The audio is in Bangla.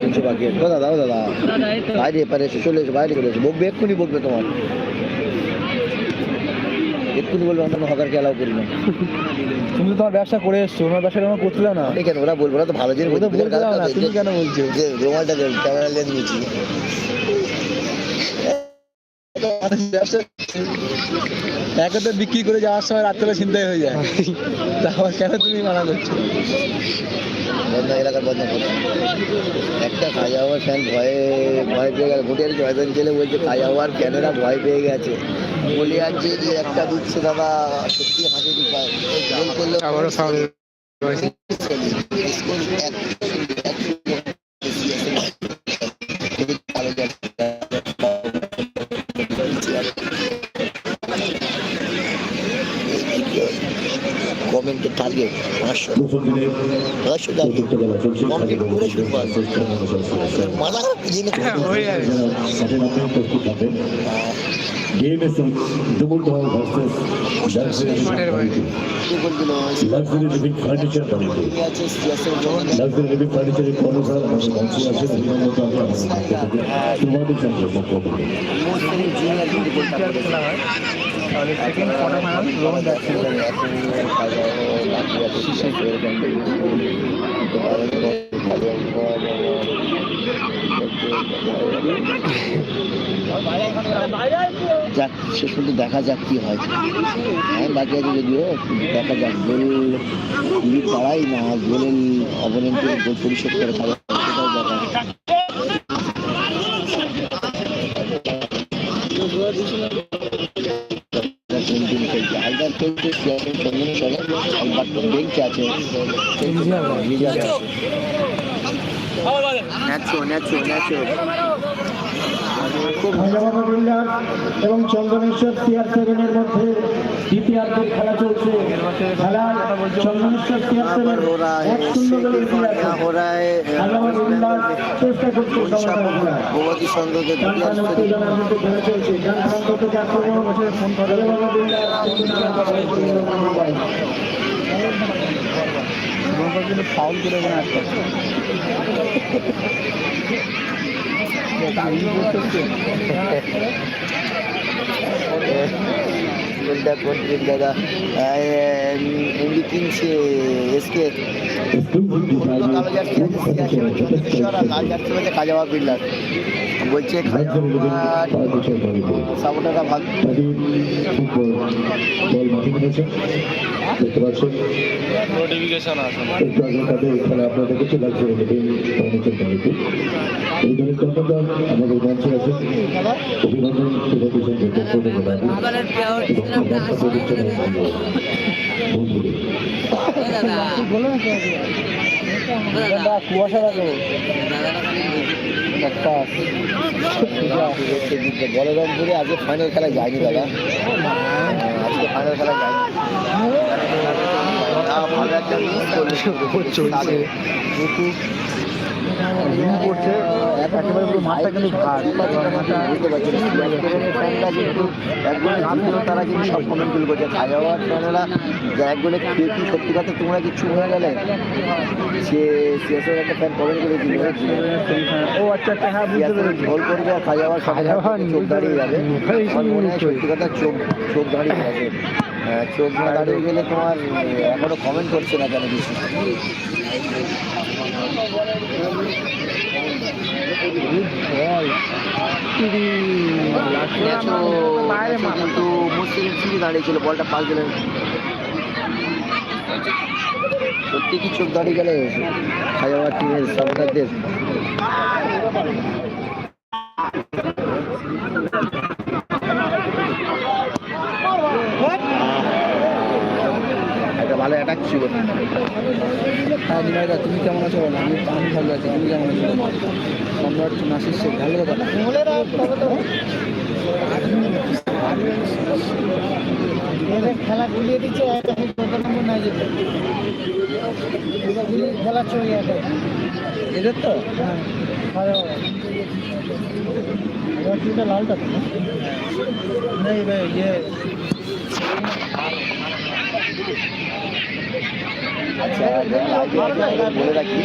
তিনশো বাকি আছে দাদা দাদা বাইরে এপারে এসে চলে এসে বাইরে চলে এসে বকবে এক্ষুনি বকবে তোমার এক্ষুনি বলবে আমরা হকারকে অ্যালাউ করি না তুমি তো তোমার ব্যবসা করে এসছো তোমার ব্যবসাটা আমার করতে না কেন ওরা বলব না তো ভালো জিনিস বলতে কেন বলছো যে রুমালটা ক্যামেরা লেন্স নিয়েছি ব্যবসা একে তো বিক্রি করে যাওয়ার সময় রাত্রে চিন্তাই হয়ে যায়। তারপর কেন তুমি মানা করছ? বন্ধ এলাকার বন্ধ একটা খাজা হওয়ার ফ্যান ভয়ে ভয় পেয়ে গেল। ভোটের জেলে বলছে খাজা হওয়ার ফ্যানেরা ভয় পেয়ে গেছে। বলে যাচ্ছে যে একটা দিচ্ছে দাদা সত্যি হাসি করলে কমেন্টে টার্গেট পাঁচশো পাঁচশো টার্গেট কমপ্লিট করে শুরু মাথা খারাপ জিনিস? GMS Dumundhall versus Luxury কি বলছিল Luxury Living Furniture জন্য Luxury Living Furniture আমাদের মঞ্চে আছে অভিনন্দন আমি যাক, শেষ পর্যন্ত দেখা যাক কি হয়। হ্যাঁ বাকি আছে যদিও, দেখা যাক। গোল লিগ পাড়াই না। গোলের অবনন্তের গোল পরিশোধ করে সেটাও দেখা আছে মজুমদার এবং চন্দনেশ্বর টিয়ার সেভেনের মধ্যে দ্বিতীয়ার্ধের খেলা চলছে। খেলা চন্দনেশ্বর টিয়ার সেভেন এক শূন্য গোলে চেষ্টা করছে সমতা ভগবতী সংঘকে খেলা বিল্ডার কিন্তু ফাউল করে da এসকে কালো জার্সি কাজাবা বিল্ডার বলছে সাপোর্টাররা ভাগ বল মাঠে দেখতে পাচ্ছেন। নোটিফিকেশন আসে একটু আগে তাদের খেলা এই দলের কর্মকার আমাদের মঞ্চে আছে অভিনন্দন শুভেচ্ছা বন্ধুদের কুয়াশা রাখো একটা বলরামপুরে আজকে ফাইনাল খেলায় যায়নি দাদা আজকে ফাইনাল খেলায় যায়নি ভালো একটা। চলছে করছে একেবারে পুরো মাঠটা কিন্তু জিতলেও তারা কিন্তু সব কমেন্টগুলো করছে। খাওয়ার ফ্যানেরা যে এক গোলে খেয়ে কি সত্যি কথা তোমরা কিচ্ছু হয়ে গেলে? সে সিএসএর একটা ফ্যান কমেন্ট করেছিল ও আচ্ছা আচ্ছা হ্যাঁ বুঝতে পেরেছি। গোল করবে আর খাওয়ার খাজাওয়ার চোখ দাঁড়িয়ে যাবে। মনে হয় সত্যি কথা চোখ চোখ দাঁড়িয়ে গেছে হ্যাঁ, চোখ না দাঁড়িয়ে গেলে তোমার এখনও কমেন্ট করছে না কেন কিছু কিন্তু মুসলিম ঠিকই দাঁড়িয়েছিল বলটা পাস দিলেন সত্যি কি চোখ দাঁড়িয়ে গেলে হাজার টিমের সাপোর্টারদের ভালো অ্যাটাক ছিল। হ্যাঁ তুমি কেমন আছো বলো? আমি আমি ভালো আছি তুমি কেমন আছো? সম্রাট নাসির শেখ ভালো কথা? খেলা গুলিয়ে দিচ্ছে খেলা চলে এদের তো লালটা নেই ভাই বলে রাখি।